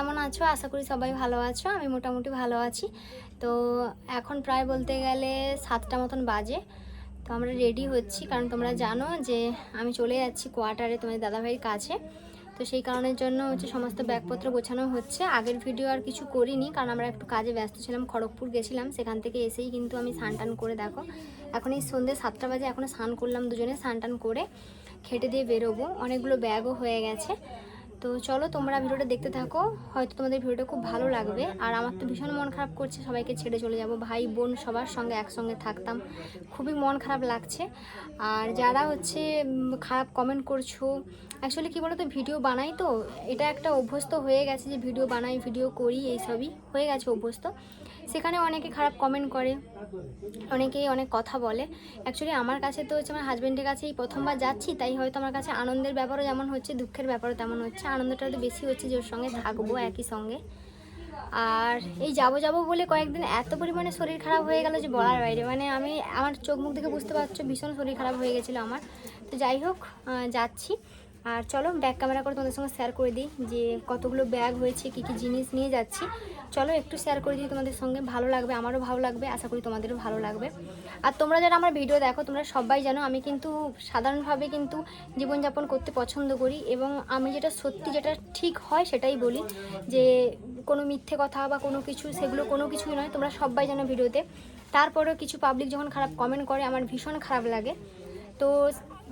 কেমন আছো? আশা করি সবাই ভালো আছো। আমি মোটামুটি ভালো আছি। তো এখন প্রায় বলতে গেলে সাতটা মতন বাজে। তো আমরা রেডি হচ্ছি। কারণ তোমরা জানো যে আমি চলে যাচ্ছি কোয়ার্টারে তোমাদের দাদাভাইয়ের কাছে। তো সেই কারণের জন্য হচ্ছে সমস্ত ব্যাগপত্র গোছানো হচ্ছে। আগের ভিডিও আর কিছু করিনি। কারণ আমরা একটু কাজে ব্যস্ত ছিলাম। খড়গপুর গেছিলাম। সেখান থেকে এসেই কিন্তু আমি স্নান টান করে দেখো। এখন এই সন্ধ্যে সাতটা বাজে। এখনও স্নান করলাম দুজনে স্নান টান করে। খেটে দিয়ে বেরোবো। অনেকগুলো ব্যাগও হয়ে গেছে। তো চলো তোমরা ভিডিওটা দেখতে থাকো। হয়তো তোমাদের ভিডিওটা খুব ভালো লাগবে। আর আমার তো ভীষণ মন খারাপ করছে, সবাইকে ছেড়ে চলে যাব। ভাই, বোন সবার সঙ্গে একসঙ্গে থাকতাম। খুবই মন খারাপ লাগছে। আর যারা হচ্ছে খারাপ কমেন্ট করছ অ্যাকচুয়ালি কী বলো তো ভিডিও বানাই তো, এটা একটা অভ্যস্ত হয়ে গেছে যে ভিডিও বানাই, ভিডিও করি এইসবই হয়ে গেছে অভ্যস্ত। সেখানে অনেকে খারাপ কমেন্ট করে, অনেকেই অনেক কথা বলে। অ্যাকচুয়ালি আমার কাছে তো হচ্ছে আমার হাজব্যান্ডের কাছে এই প্রথমবার যাচ্ছি, তাই হয়তো আমার কাছে আনন্দের ব্যাপারও যেমন হচ্ছে, দুঃখের ব্যাপারও তেমন হচ্ছে। আনন্দটা তো বেশি হচ্ছে যে ওর সঙ্গে থাকব একই সঙ্গে। আর এই যাব যাব বলে কয়েকদিন এত পরিমাণে শরীর খারাপ হয়ে গেল যে বলার বাইরে। মানে আমি, আমার চোখ মুখ দেখে বুঝতে পারছ, ভীষণ শরীর খারাপ হয়ে গেছিল আমার। তো যাই হোক যাচ্ছি। আর চলো ব্যাগ ক্যামেরা করে তোমাদের সঙ্গে শেয়ার করে দিই যে কতগুলো ব্যাগ হয়েছে, কী কী জিনিস নিয়ে যাচ্ছি। চলো একটু শেয়ার করে দিই তোমাদের সঙ্গে, ভালো লাগবে, আমারও ভালো লাগবে, আশা করি তোমাদেরও ভালো লাগবে। আর তোমরা যারা আমার ভিডিও দেখো, তোমরা সবাই জানো আমি কিন্তু সাধারণভাবে কিন্তু জীবনযাপন করতে পছন্দ করি এবং আমি যেটা সত্যি যেটা ঠিক হয় সেটাই বলি যে কোনো মিথ্যে কথা বা কোনো কিছু, সেগুলো কোনো কিছুই নয়, তোমরা সবাই জানো ভিডিওতে তারপরেও কিছু পাবলিক যখন খারাপ কমেন্ট করে, আমার ভীষণ খারাপ লাগে। তো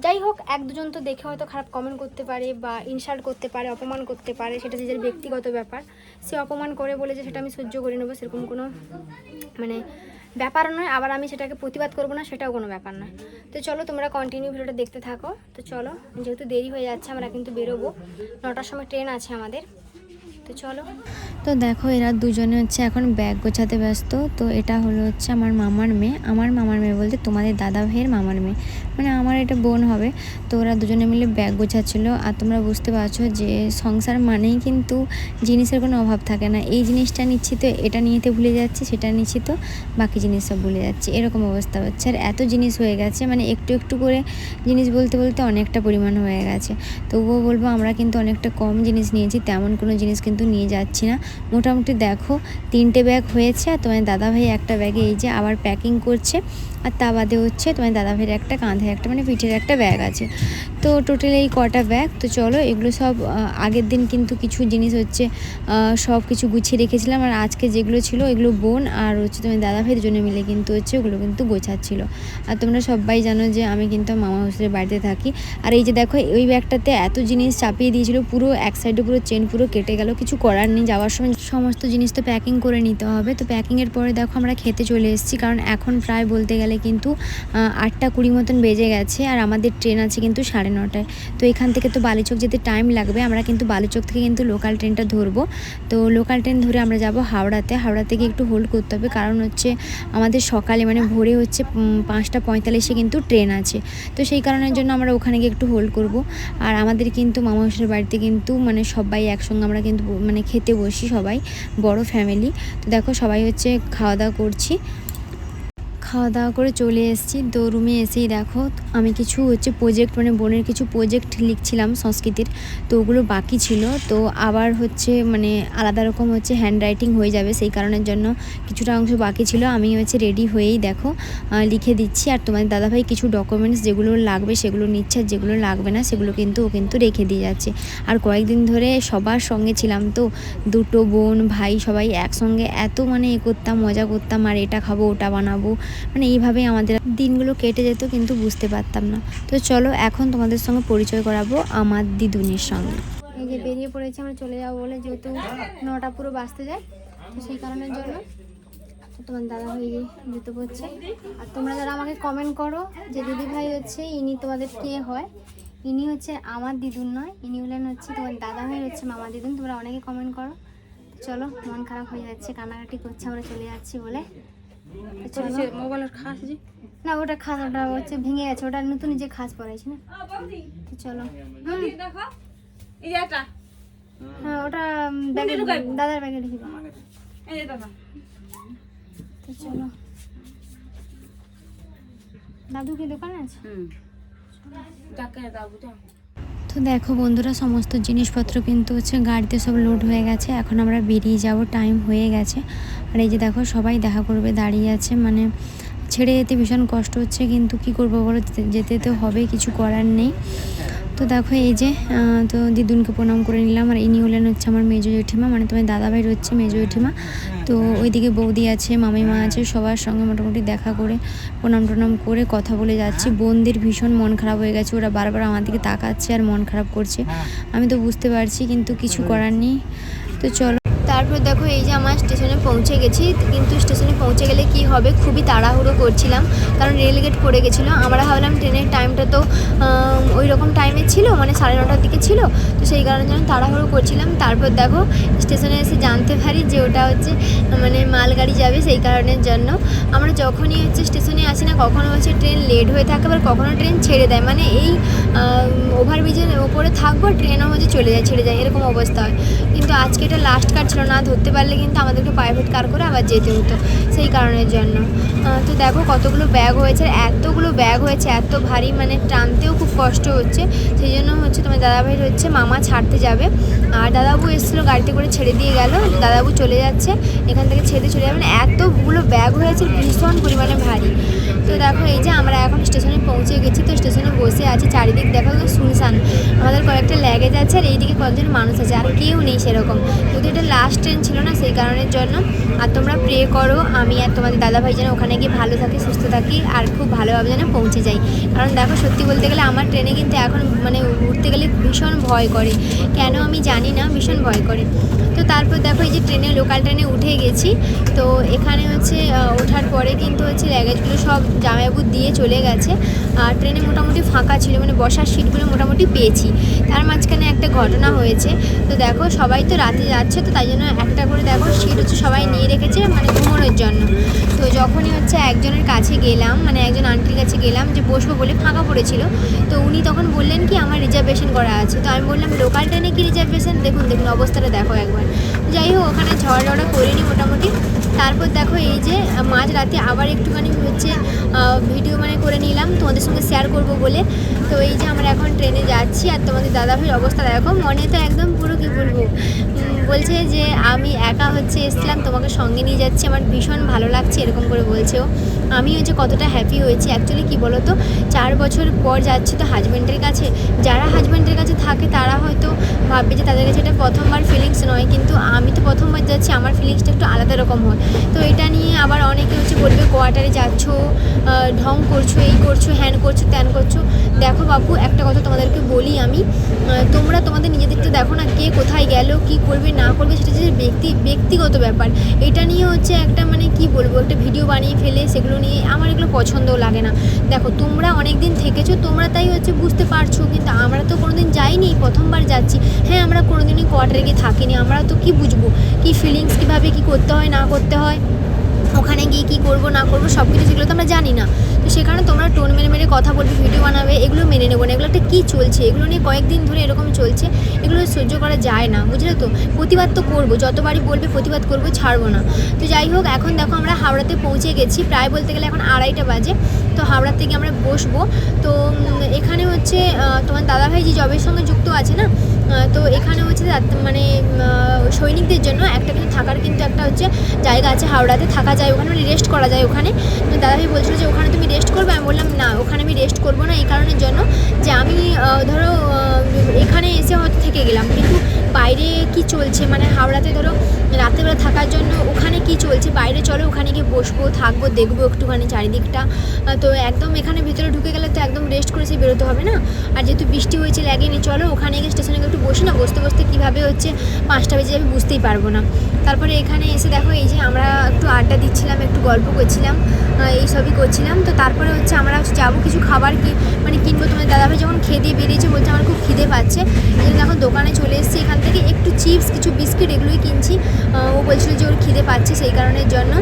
যাই হোক, এক দুজন তো দেখে হয়তো খারাপ কমেন্ট করতে পারে বা ইনসাল্ট করতে পারে, অপমান করতে পারে, সেটা নিজের ব্যক্তিগত ব্যাপার। সে অপমান করে বলে যে সেটা আমি সহ্য করে নেব, সেরকম কোনো মানে ব্যাপার নয়। আবার আমি সেটাকে প্রতিবাদ করব না, সেটাও কোনো ব্যাপার নয়। তো চলো, তোমরা কন্টিনিউ ভিডিওটা দেখতে থাকো। তো চলো, যেহেতু দেরি হয়ে যাচ্ছে, আমরা কিন্তু বেরোবো। নটার সময় ট্রেন আছে আমাদের। তো চলো। তো দেখো, এরা দুজনে হচ্ছে এখন ব্যাগ গোছাতে ব্যস্ত। তো এটা হলো হচ্ছে আমার মামার মেয়ে। আমার মামার মেয়ে বলতে তোমাদের দাদা ভাইয়ের মামার মেয়ে। মানে আমার এটা বোন হবে, তো ওরা দুজনে মিলে ব্যাগ গোছাচ্ছিল। আর তোমরা বুঝতে পারছ যে সংসার মানেই কিন্তু জিনিসের কোনো অভাব থাকে না। এই জিনিসটা নিচ্ছি তো, এটা নিয়েতে ভুলে যাচ্ছি, সেটা নিচ্ছি তো, বাকি জিনিস সব ভুলে যাচ্ছি। এরকম অবস্থা হচ্ছে। আর এত জিনিস হয়ে গেছে মানে একটু একটু করে জিনিস বলতে বলতে অনেকটা পরিমাণ হয়ে গেছে। তবুও বলব আমরা কিন্তু অনেকটা কম জিনিস নিয়েছি, তেমন কোনো জিনিস কিন্তু নিয়ে যাচ্ছি না। মোটামুটি দেখো, তিনটে ব্যাগ হয়েছে, আর তোমার দাদাভাই একটা ব্যাগে এই যে আবার প্যাকিং করছে, আর তা বাদে হচ্ছে তোমার দাদাভাইয়ের একটা কাঁধে একটা মানে পিঠের একটা ব্যাগ আছে। তো টোটাল এই কটা ব্যাগ, তো চলো এগুলো সব আগের দিন কিন্তু কিছু জিনিস হচ্ছে সব কিছু গুছিয়ে রেখেছিলাম। আর আজকে যেগুলো ছিল এগুলো বোন আর হচ্ছে তোমার দাদাভাইয়ের জন্য মিলে কিন্তু হচ্ছে ওগুলো কিন্তু গোছাচ্ছিলো। আর তোমরা সবাই জানো যে আমি কিন্তু মামা হুসুরের বাড়িতে থাকি। আর এই যে দেখো ওই ব্যাগটাতে এত জিনিস চাপিয়ে দিয়েছিল, পুরো এক সাইডে পুরো চেন পুরো কেটে গেল, কিছু করার নেই। যাওয়ার সময় সমস্ত জিনিস তো প্যাকিং করে নিতে হবে। তো প্যাকিংয়ের পরে দেখো আমরা খেতে চলে এসেছি, কারণ এখন প্রায় বলতে গেলে কিন্তু আটটা কুড়ি মতন বেজে গেছে আর আমাদের ট্রেন আছে কিন্তু সাড়ে নটায়। তো এখান থেকে তো বালিচক যেতে টাইম লাগবে, আমরা কিন্তু বালিচক থেকে কিন্তু লোকাল ট্রেনটা ধরবো। তো লোকাল ট্রেন ধরে আমরা যাব হাওড়াতে। হাওড়া থেকে একটু হোল্ড করতে হবে, কারণ হচ্ছে আমাদের সকালে মানে ভোরে হচ্ছে পাঁচটা পঁয়তাল্লিশে কিন্তু ট্রেন আছে। তো সেই কারণের জন্য আমরা ওখানে গিয়ে একটু হোল্ড করব। আর আমাদের কিন্তু মামা শ্বশুরের বাড়িতে কিন্তু মানে সবাই একসঙ্গে আমরা কিন্তু মানে খেতে বসি সবাই, বড় ফ্যামিলি তো দেখো সবাই হচ্ছে খাওয়া দাওয়া করছি। খাওয়া দাওয়া করে চলে এসেছি। তো রুমে এসেই দেখো, আমি কিছু হচ্ছে প্রোজেক্ট মানে বোনের কিছু প্রোজেক্ট লিখছিলাম সংস্কৃতির, তো ওগুলো বাকি ছিল। তো আবার হচ্ছে মানে আলাদা রকম হচ্ছে হ্যান্ড রাইটিং হয়ে যাবে, সেই কারণের জন্য কিছুটা অংশ বাকি ছিল। আমি হচ্ছে রেডি হয়েই দেখো লিখে দিচ্ছি। আর তোমাদের দাদাভাই কিছু ডকুমেন্টস যেগুলো লাগবে সেগুলো নিচ্ছে আর যেগুলো লাগবে না সেগুলো কিন্তু ও কিন্তু রেখে দিয়ে যাচ্ছে। আর কয়েকদিন ধরে সবার সঙ্গে ছিলাম তো, দুটো বোন, ভাই সবাই একসঙ্গে এত মানে এ করতাম, মজা করতাম, আর এটা খাব, ওটা বানাবো। মানে এইভাবেই আমাদের দিনগুলো কেটে যেত, কিন্তু বুঝতে পারতাম না। তো চলো, এখন তোমাদের সঙ্গে পরিচয় করাবো আমার দিদুনির সঙ্গে। এই যে বেরিয়ে পড়েছে, আমরা চলে যাব বলে যেহেতু নটা পুরো বাঁচতে যায়, তো সেই কারণের জন্য তোমার দাদা গিয়ে জুতো পড়ছে আর তোমরা যারা আমাকে কমেন্ট করো যে দিদি ভাই হচ্ছে, ইনি তোমাদের কে হয়? ইনি হচ্ছে আমার দিদুন নয়, ইনি হলেন হচ্ছে তোমার দাদা ভাই হচ্ছে মামা দিদুন, তোমরা অনেকে কমেন্ট করো। চলো, মন খারাপ হয়ে যাচ্ছে, কান্নাকাটি করছে, আমরা চলে যাচ্ছি বলে। মোবাইলের খাস যে না ওটা খাস ওটা হচ্ছে ভেঙে গেছে ওটা নতুন যে খাস পড়াইছে না? চলো। হ্যাঁ ওটা ব্যাগে দাদার ব্যাগে রেখে দাও। এই যে দাদা। তো চলো। দাদু কি দোকানে আছে? হুম। দাও বুঝা তো দেখো বন্ধুরা, সমস্ত জিনিসপত্র কিন্তু হচ্ছে গাড়িতে সব লোড হয়ে গেছে। এখন আমরা বেরিয়ে যাব টাইম হয়ে গেছে। আর এই যে দেখো, সবাই দেখা করবে, দাঁড়িয়ে আছে। মানে ছেড়ে যেতে ভীষণ কষ্ট হচ্ছে, কিন্তু কি করব বলো? যেতে- তো হবে, কিছু করার নেই। তো দেখো এই যে তো দিদুনকে প্রণাম করে নিলাম আর ইনি হলেন হচ্ছে আমার মেজো জেঠিমা মানে তোমার দাদাভাই রয়েছে মেজো জেঠিমা। তো ওইদিকে বৌদি আছে, মামিমা আছে, সবার সঙ্গে মোটামুটি দেখা করে, প্রণাম টনাম করে কথা বলে যাচ্ছি। বোনদের ভীষণ মন খারাপ হয়ে গেছে, ওরা বারবার আমার দিকে তাকাচ্ছে আর মন খারাপ করছে। আমি তো বুঝতে পারছি, কিন্তু কিছু করার নেই। তো চলো। তারপর দেখো এই যে আমার স্টেশনে পৌঁছে গেছি, কিন্তু স্টেশনে পৌঁছে গেলে কি হবে? খুবই তাড়াহুড়ো করছিলাম, কারণ রেলগেট পড়ে গেছিল। আমরা ভাবলাম ট্রেনের টাইমটা তো ওই রকম টাইমে ছিল মানে সাড়ে নটার দিকে ছিল, তো সেই কারণে যেন তাড়াহুড়ো করছিলাম। তারপর দেখো স্টেশনে এসে জানতে পারি যে ওটা হচ্ছে মানে মালগাড়ি যাবে সেই কারণের জন্য। আমরা যখনই হচ্ছে স্টেশনে আসি না, কখনো হচ্ছে ট্রেন লেট হয়ে থাকে, আবার কখনো ট্রেন ছেড়ে দেয়। মানে এই ওভারব্রিজের ওপরে থাকব, ট্রেনও হচ্ছে চলে যায়, ছেড়ে যায়, এরকম অবস্থা হয়। কিন্তু আজকে এটা লাস্ট কার ছিল না ধরতে পারলে কিন্তু আমাদেরকে প্রাইভেট কার করে আবার যেতে হতো সেই কারণের জন্য। তো দেখো কতগুলো ব্যাগ হয়েছে এতগুলো ব্যাগ হয়েছে, এত ভারী মানে টানতেও খুব কষ্ট হচ্ছে। সেই জন্য হচ্ছে তোমার দাদাভাই হচ্ছে মামা ছাড়তে যাবে। আর দাদাবু এসেছিল গাড়িতে করে ছেড়ে দিয়ে গেল, দাদাবু চলে যাচ্ছে, এখান থেকে ছেড়ে চলে যাবে। মানে এতগুলো ব্যাগ হয়েছে, ভীষণ পরিমাণে ভারী। তো দেখো, এই যে আমরা এখন স্টেশনে পৌঁছে গেছি, তো স্টেশনে বসে আছি। চারিদিক দেখো শুনশান। আমাদের কয়েকটা ল্যাগেজ আছে আর এইদিকে কয়েকজন মানুষ আছে, আর কেউ নেই সেরকম। যেহেতু এটা লাস্ট ট্রেন ছিল না, সেই কারণের জন্য। আর তোমরা প্রে করো, আমি আর তোমাদের দাদাভাই যেন ওখানে গিয়ে ভালো থাকি, সুস্থ থাকি, আর খুব ভালোভাবে যেন পৌঁছে যাই। কারণ দেখো, সত্যি বলতে গেলে আমার ট্রেনে কিন্তু এখন মানে উঠতে গেলে ভীষণ ভয় করে। কেন আমি জানি না, ভীষণ ভয় করে। তো তারপর দেখো, এই যে ট্রেনে লোকাল ট্রেনে উঠে গেছি। তো এখানে হচ্ছে ওঠার পরে কিন্তু হচ্ছে ল্যাগেজগুলো সব জামাইবাবু দিয়ে চলে গেছে, আর ট্রেনে মোটামুটি ফাঁকা ছিল মানে বসার সিটগুলো মোটামুটি পেয়েছি। তার মাঝখানে একটা ঘটনা হয়েছে, তো দেখো সবাই তো রাতে যাচ্ছে, তো তাই জন্য একটা করে দেখো সিট হচ্ছে সবাই নিয়ে রেখেছে মানে ঘুমানোর জন্য। তো যখনই হচ্ছে একজনের কাছে গেলাম মানে একজন আন্টির কাছে গেলাম যে বসবো বলে ফাঁকা পড়েছিল, তো উনি তখন বললেন কি, আমার রিজার্ভেশন করা আছে। তো আমি বললাম লোকাল ট্রেনে কি রিজার্ভেশন দেখুন দেখুন অবস্থাটা দেখো একবার। যাই হোক, ওখানে ঝড় ঝড়া করিনি মোটামুটি। তারপর দেখো এই যে মাঝ রাতে আবার একটুখানি হচ্ছে ভিডিও মানে করে নিলাম, তোমাদের সঙ্গে শেয়ার করব বলে। তো এই যে আমরা এখন ট্রেনে যাচ্ছি, আর তোমাদের দাদাভাইয়ের অবস্থা দেখো, মনে তো একদম পুরো কী বলব? বলছে যে আমি একা হচ্ছে এসছিলাম, তোমাকে সঙ্গে নিয়ে যাচ্ছি, আমার ভীষণ ভালো লাগছে, এরকম করে বলছে ও। আমি হচ্ছে কতটা হ্যাপি হয়েছি অ্যাকচুয়ালি কী বলো তো চার বছর পর যাচ্ছি তো হাজব্যান্ডের কাছে। যারা হাজব্যান্ডের কাছে থাকে, তারা হয়তো ভাববে যে তাদের কাছে এটা প্রথমবার ফিলিংস নয়, কিন্তু আমি তো প্রথমবার যাচ্ছি, আমার ফিলিংসটা একটু আলাদা রকম হয়। তো এটা নিয়ে আবার অনেকে হচ্ছে বলবে কোয়ার্টারে যাচ্ছ ঢং করছ, এই করছ, হ্যান করছ, ত্যান করছ, দেখো বাবু একটা কথা তোমাদেরকে বলি আমি তোমরা তোমাদের নিজেদেরটা দেখো না কে কোথায় গেল, কি করবে, না করবে, সেটা হচ্ছে ব্যক্তি, ব্যক্তিগত ব্যাপার। এটা নিয়ে হচ্ছে একটা মানে কি বলব, একটা ভিডিও বানিয়ে ফেলে, সেগুলো নিয়ে আমার এগুলো পছন্দও লাগে না। দেখো, তোমরা অনেক দিন থেকেছো, তোমরা তাই হচ্ছে বুঝতে পারছ, কিন্তু আমরা তো কোনোদিন যাইনি, প্রথমবার যাচ্ছি। হ্যাঁ আমরা কোনোদিনই কোয়ার্টারে গিয়ে থাকিনি, আমরা তো কি বুঝব, কি ফিলিংস কীভাবে কি করতে হয়, না করতে হয়? ওখানে গিয়ে কী করব, না করব সব কিছু সেগুলো তো আমরা জানি না। তো সেখানে তোমরা টোন মেরে মেরে কথা বলবে, ভিডিও বানাবে, এগুলো মেনে নেব না। এগুলো একটা কী চলছে? এগুলো নিয়ে কয়েকদিন ধরে এরকম চলছে। এগুলো সহ্য করা যায় না, বুঝলে তো? প্রতিবাদ তো করব, যতবারই বলবে প্রতিবাদ করব, ছাড়বো না। তো যাই হোক, এখন দেখো আমরা হাওড়াতে পৌঁছে গেছি, প্রায় বলতে গেলে এখন আড়াইটা বাজে। তো হাওড়া থেকে আমরা বসবো। তো এখানে হচ্ছে তোমার দাদাভাই যে জবের সঙ্গে যুক্ত আছে না তো এখানে হচ্ছে মানে সৈনিকদের জন্য একটা কিন্তু থাকার কিন্তু একটা হচ্ছে জায়গা আছে হাওড়াতে। থাকা যায় ওখানে মানে রেস্ট করা যায় ওখানে। তো দাদাভাই বলছিল যে, ওখানে তুমি রেস্ট করবে? আমি বললাম, না, ওখানে আমি রেস্ট করব না এই কারণের জন্য যে আমি ধরো এখানে এসে হয়তো থেকে গেলাম। কিন্তু বাইরে কি চলছে? মানে হাওড়াতে ধরো রাত্রেবেলা থাকার জন্য ওখানে কি চলছে? বাইরে চলো ওখানে গিয়ে বসবো থাকব দেখব একটুখানি চারিদিকটা। তো একদম এখানে ভিতরে ঢুকে গেলে তো একদম রেস্ট করে সে বেরোতে হবে না? আর যেহেতু বৃষ্টি হয়েছে লাগেনি চলো ওখানে গিয়ে স্টেশনে গিয়ে একটু বসি না? বসতে বসতে কীভাবে হচ্ছে পাঁচটা বেজে যাবে বুঝতেই পারব না। তারপরে এখানে এসে দেখো এই যে আমরা একটু আড্ডা দিচ্ছিলাম একটু গল্প করছিলাম আহ, এই সবই করছিলাম। তো তারপরে হচ্ছে আমরা যাব কিছু খাবার কি মানে কিনবো তোমার দাদাভাই যখন খেয়ে দিয়ে বেরিয়েছে বলছে আমার খুব খিদে পাচ্ছে। এই এখন দোকানে চলে এসেছি এখান থেকে একটু চিপস, কিছু বিস্কিট এগুলোই কিনছি। ও বলছিল যে ওর খিদে পাচ্ছে সেই কারণের জন্য।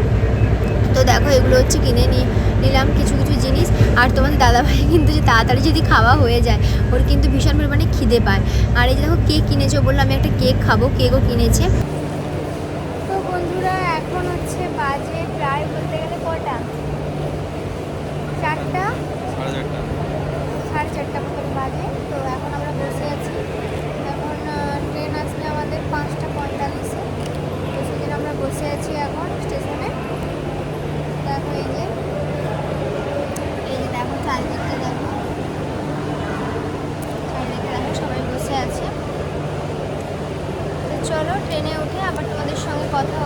তো দেখো, এগুলো হচ্ছে কিনে নিয়ে নিলাম কিছু কিছু জিনিস। আর তোমাদের দাদাভাই কিন্তু যে তাড়াতাড়ি যদি খাওয়া হয়ে যায়, ওর কিন্তু ভীষণ পরিমাণে খিদে পায়। আর এই দেখো, কেক কিনেছে বললাম বলল, আমি একটা কেক খাব। কেকও কিনেছে তো বন্ধুরা এখন হচ্ছে বাজে প্রায় বলতে গেলে কটা চারটা সাড়ে চারটা মতন বাজে তো এখন আমরা বসে আছি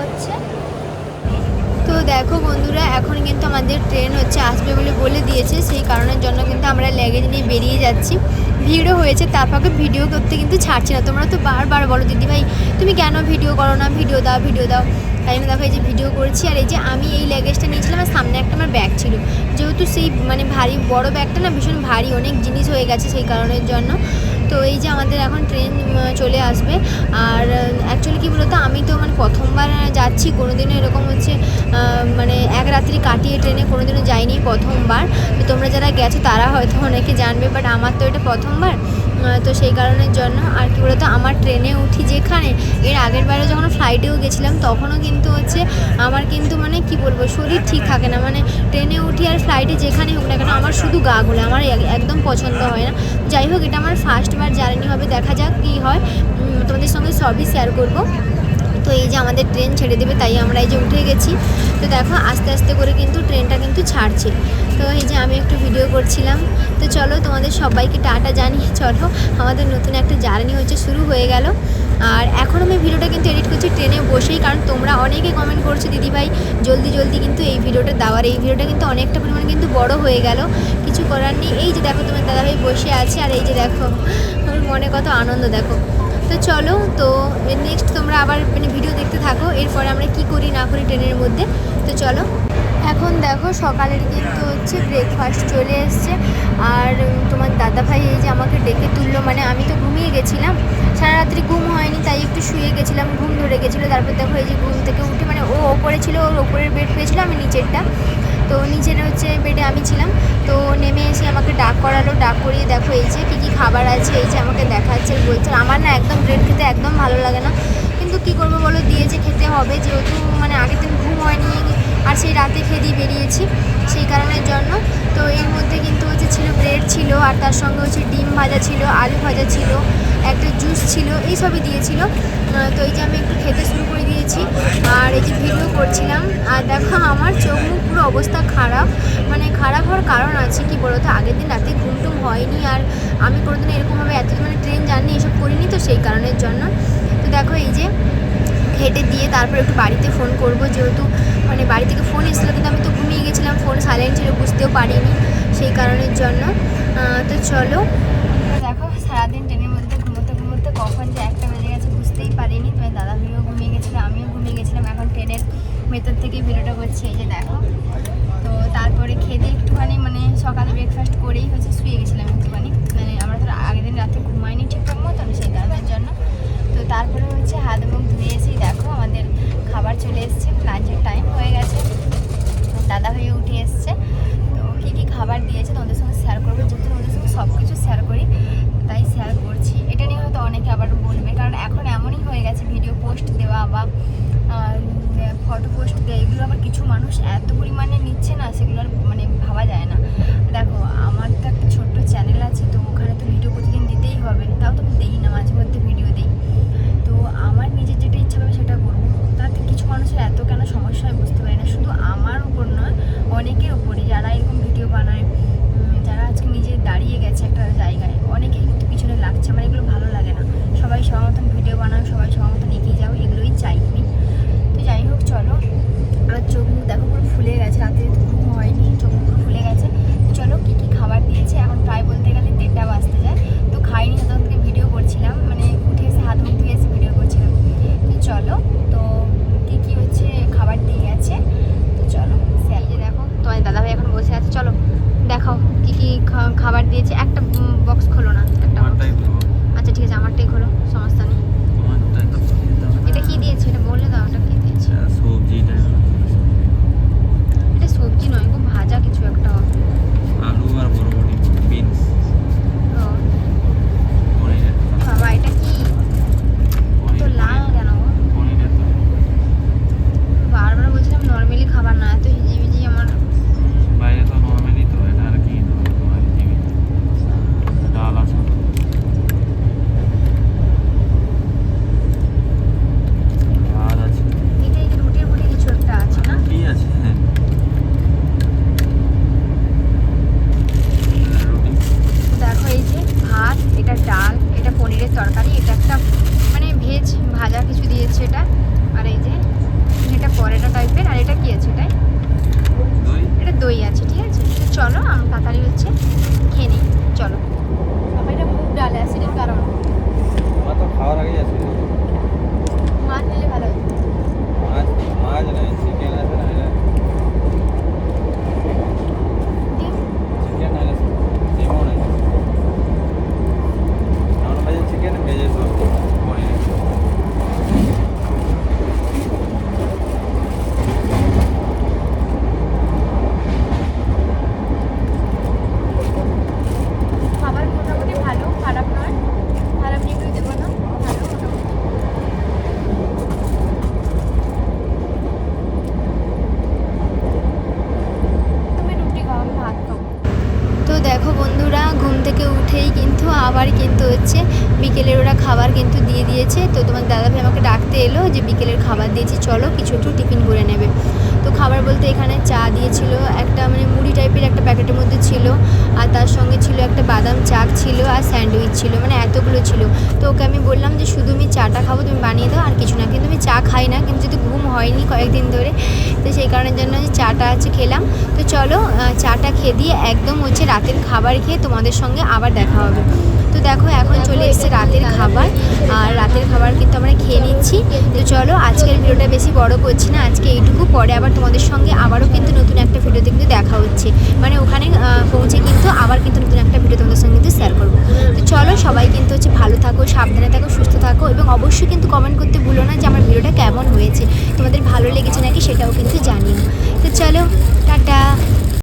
হচ্ছে তো দেখো বন্ধুরা, এখন কিন্তু আমাদের ট্রেন হচ্ছে আসবে বলে বলে দিয়েছে, সেই কারণের জন্য কিন্তু আমরা ল্যাগেজ নিয়ে বেরিয়ে যাচ্ছি। ভিড়ও হয়েছে, তার তারপরে ভিডিও করতে কিন্তু ছাড়ছি না। তোমরা তো বারবার বলো দিদি ভাই তুমি কেন ভিডিও করো না? ভিডিও দাও ভিডিও দাও। তাই জন্য দেখো এই যে ভিডিও করছি, আর এই যে আমি এই লেগেজটা নিয়েছিলাম, আর সামনে একটা আমার ব্যাগ ছিল। যেহেতু সেই মানে ভারী, বড় ব্যাগটা না, ভীষণ ভারী, অনেক জিনিস হয়ে গেছে সেই কারণের জন্য। তো এই যে আমাদের এখন ট্রেন চলে আসবে। আর অ্যাকচুয়ালি কী বলতো, আমি তো মানে প্রথমবার যাচ্ছি, কোনোদিনও এরকম হচ্ছে মানে এক রাত্রি কাটিয়ে ট্রেনে কোনোদিনও যাইনি প্রথমবার। তো তোমরা যারা গেছো, তারা হয়তো অনেকে জানবে বাট আমার তো এটা প্রথমবার। তো সেই কারণের জন্য। আর কি বলতো, আমার ট্রেনে উঠি যেখানে, এর আগের বারে যখন ফ্লাইটেও গেছিলাম, তখনও কিন্তু হচ্ছে আমার কিন্তু মানে কি বলব, শরীর ঠিক থাকে না। মানে ট্রেনে উঠি আর ফ্লাইটে যেখানে হোক না কেন, আমার শুধু গা গুলো আমার একদম পছন্দ হয় না। যাই হোক, এটা আমার ফার্স্টবার জার্নি হবে, দেখা যাক কী হয়। তোমাদের সঙ্গে সবই শেয়ার করব। তো এই যে আমাদের ট্রেন ছেড়ে দেবে, তাই আমরা এই যে উঠে গেছি। তো দেখো, আস্তে আস্তে করে কিন্তু ট্রেনটা কিন্তু ছাড়ছে। তো এই যে আমি একটু ভিডিও করছিলাম। তো চলো তোমাদের সবাইকে টাটা জানিয়ে চলো, আমাদের নতুন একটা জার্নি হচ্ছে, শুরু হয়ে গেল। আর এখন আমি ভিডিওটা কিন্তু এডিট করছি ট্রেনে বসেই, কারণ তোমরা অনেকে কমেন্ট করছ, দিদিভাই, জলদি জলদি কিন্তু এই ভিডিওটা দেওয়ার এই ভিডিওটা কিন্তু অনেকটা পরিমাণ কিন্তু বড় হয়ে গেল। কিছু করার নেই। এই যে দেখো, তোমার দাদাভাই বসে আছে। আর এই যে দেখো, আমার মনে কত আনন্দ, দেখো। তো চলো, তো নেক্সট তোমরা আবার মানে ভিডিও দেখতে থাকো, এরপরে আমরা কি করি না করি ট্রেনের মধ্যে। তো চলো। এখন দেখো সকালের কিন্তু হচ্ছে ব্রেকফাস্ট চলে এসছে। আর তোমার দাদা ভাই এই যে আমাকে ডেকে তুললো মানে আমি তো ঘুমিয়ে গেছিলাম। সারা রাত্রি ঘুম হয়নি, তাই একটু শুয়ে গেছিলাম, ঘুম ধরে গেছিল। তারপর দেখো এই যে ঘুম থেকে উঠে মানে ও ওপরে ছিল, ওর ওপরের বেড পেয়েছিল আমি নিচেরটা। তো নিচের হচ্ছে বেডে আমি ছিলাম। তো নেমে এসে আমাকে ডাক করালো, ডাক করিয়ে দেখো এই যে কী কী খাবার আছে, এই যে আমাকে দেখাচ্ছে বলছে, আমার না একদম ব্রেড খেতে একদম ভালো লাগে না। কিন্তু কি করব বলো দিয়েছে খেতে হবে, যেহেতু মানে আগের দিন ঘুম হয়নি, আর সেই রাতে খেয়ে দিয়ে বেরিয়েছি সেই কারণের জন্য। তো এর মধ্যে কিন্তু হচ্ছে ছিল ব্রেড ছিল, আর তার সঙ্গে হচ্ছে ডিম ভাজা ছিল, আলু ভাজা ছিল, একটা জুস ছিল, এই সবই দিয়েছিল। তো এই যে আমি একটু খেতে শুরু করে দিয়েছি আর এই যে ভিডিও করছিলাম, আর দেখো আমার চোখ মুখ পুরো অবস্থা খারাপ। মানে খারাপ হওয়ার কারণ আছে কি বলতো? আগের দিন রাতে ঘুম টুম হয়নি, আর আমি কোনোদিন এরকমভাবে এত মানে ট্রেন জার্নি এসব করিনি তো সেই কারণের জন্য। তো দেখো এই যে হেঁটে দিয়ে তারপর একটু বাড়িতে ফোন করব, যেহেতু মানে বাড়ি থেকে ফোন এসেছিল, কিন্তু আমি তো ঘুমিয়ে গেছিলাম ফোন সাইলেন্ট ছিল, বুঝতেও পারিনি সেই কারণের জন্য। তো চলো দেখো সারাদিন ট্রেনের মধ্যে ঘুমোতে ঘুমোতে কখন যে একটা বেজে গেছে বুঝতেই পারিনি তোমার দাদা ভাইও ঘুমিয়ে গেছিল আমিও ঘুমিয়ে গেছিলাম এখন ট্রেনের ভেতর থেকে ভিডিওটা করছি, এই যে দেখো। তো তারপরে খেতে একটুখানি মানে সকালে ব্রেকফাস্ট করেই হচ্ছে শুয়ে গেছিলাম একটুখানি। মানে আমরা ধরো আগের দিন রাতে ঘুমাইনি ঠিকঠাক মতন সেই কারণের জন্য। তো তারপরে হচ্ছে হাত মুখ ধুয়ে এসেই দেখো আমাদের খাবার চলে এসছে লাঞ্চের টাইম হয়ে গেছে দাদা হয়ে উঠে এসছে তো কী কী খাবার দিয়েছে তোমাদের সঙ্গে শেয়ার করব যেহেতু তোমাদের সঙ্গে সব কিছু শেয়ার করি তাই শেয়ার করছি এটা নিয়ে হয়তো অনেকে আবার বলবে কারণ এখন এমনই হয়ে গেছে ভিডিও পোস্ট দেওয়া বা ফটো পোস্ট দেওয়া এগুলো আবার কিছু মানুষ এত পরিমাণে নিচ্ছে না সেগুলো আর মানে ভাবা যায় না দেখো আমার তো একটা ছোট্ট চ্যানেল আছে তো ওখানে তো ভিডিও প্রতিদিন দিতেই হবে তাও তো আমি দিই না মাঝে মধ্যে ভিডিও দিই তো আমার নিজের যেটা ইচ্ছা হবে সেটা করব তাতে কিছু মানুষের এত কেন সমস্যা হয় বুঝতে পারি না শুধু আমার উপর নয় অনেকের উপরই যারা এরকম ভিডিও বানায় উম, যারা আজকে নিজে দাঁড়িয়ে গেছে একটা জায়গায় অনেকেই কিন্তু পিছনে লাগছে আমার এগুলো ভালো লাগে না সবাই সবার মতন ভিডিও বানাও সবাই সবার মতন এগিয়ে যাও এগুলোই চাই আমি তো যাই হোক চলো আর চোখ মুখ দেখো পুরো ফুলে গেছে রাতে তো ঘুম হয়নি চোখ মুখ পুরো ফুলে গেছে তো চলো কী কী খাবার দিয়েছে এখন প্রায় বলতে গেলে দেড়টা বাজতে যায় তো খাইনি তখন থেকে ভিডিও করছিলাম মানে উঠে এসে হাত মুখ ধুয়ে এসে ভিডিও করছিলাম তো চলো তো কী কী হচ্ছে খাবার দিয়ে গেছে তো চলো স্যার যে দেখো তোমার দাদাভাই এখন বসে আছে চলো দেখাও কি কি খাবার দিয়েছে। একটা বক্স খোলো না একটা আচ্ছা ঠিক আছে আমারটাই খোলো সমস্যা নেই। এটা কি দিয়েছে? এটা বললে দাও এটা কি দিয়েছে? সবজি এটা সবজি নয় খুব ভাজা কিছু একটা। হবে আলু আর বরবটি বিনস ও, পনিরের বাবা এটা কি তো লাল কেন গো? পনিরের তো বারবার বলছিলাম নর্মালি খাবার না এত হিজিবিজি আমার বাইরে তো নর্মালি তো এটা আর কি তোমার জিবি ডাল আছে ভাত আছে এটা এই যে রুটির ফুটি কিছু একটা আছে না কি আছে হ্যাঁ তাড়াতাড়ি হচ্ছে খেয়ে নিই চলো আমার এটা মুগ ডাল অ্যাসিডের কারণ আমার তো খাওয়ার আগেই আছে মাছ নিলে ভালো হতো মাছ মাছ নাই চিকেন আছে না এটা ডিম চিকেন নাহলে ডিমও নাই নন ভেজে চিকেন ভেজে সব পনির খাবার মোটামুটি ভালো খারাপ নয় খারাপ রিভিউ দেবো না ভালো মোটামুটি তুমি রুটি খাও আমি ভাত খাব তো দেখো বন্ধুরা ঘুম থেকে উঠেই কিন্তু আবার হচ্ছে বিকেলের ওরা খাবার কিন্তু দিয়ে দিয়েছে। তো তোমার দাদাভাই আমাকে ডাকতে এলো যে বিকেলের খাবার দিয়েছি, চলো কিছু একটু টিফিন করে নেবে। তো খাবার বলতে এখানে চা দিয়েছিল, একটা মানে মুড়ি টাইপের একটা প্যাকেটের মধ্যে ছিল, আর তার সঙ্গে ছিল একটা বাদাম চাক ছিল আর স্যান্ডউইচ ছিল মানে এতগুলো ছিল। তো ওকে আমি বললাম যে শুধু আমি চাটা খাব, তুমি বানিয়ে দাও, আর কিছু না। কিন্তু আমি চা খাই না, কিন্তু যেহেতু ঘুম হয়নি কয়েকদিন ধরে, তো সেই কারণের জন্য চাটা আছে খেলাম। তো চলো চাটা খেয়ে দিয়ে একদম হচ্ছে রাতের খাবার খেয়ে তোমাদের সঙ্গে আবার দেখা হবে। দেখো, এখন চলে এসেছে রাতের খাবার। আর রাতের খাবার কিন্তু আমরা খেয়ে নিচ্ছি। তো চলো, আজকের ভিডিওটা বেশি বড় করছি না, আজকে এইটুকু। পরে আবার তোমাদের সঙ্গে আবারও কিন্তু নতুন একটা ভিডিওতে কিন্তু দেখা হচ্ছে। মানে ওখানে পৌঁছে কিন্তু আবার কিন্তু নতুন একটা ভিডিও তোমাদের সঙ্গে কিন্তু শেয়ার করব। তো চলো, সবাই কিন্তু হচ্ছে ভালো থাকো, সাবধানে থাকো, সুস্থ থাকো এবং অবশ্যই কিন্তু কমেন্ট করতে ভুলো না যে আমার ভিডিওটা কেমন হয়েছে। তোমাদের ভালো লেগেছে নাকি সেটাও কিন্তু জানিও। তো চলো, টাটা।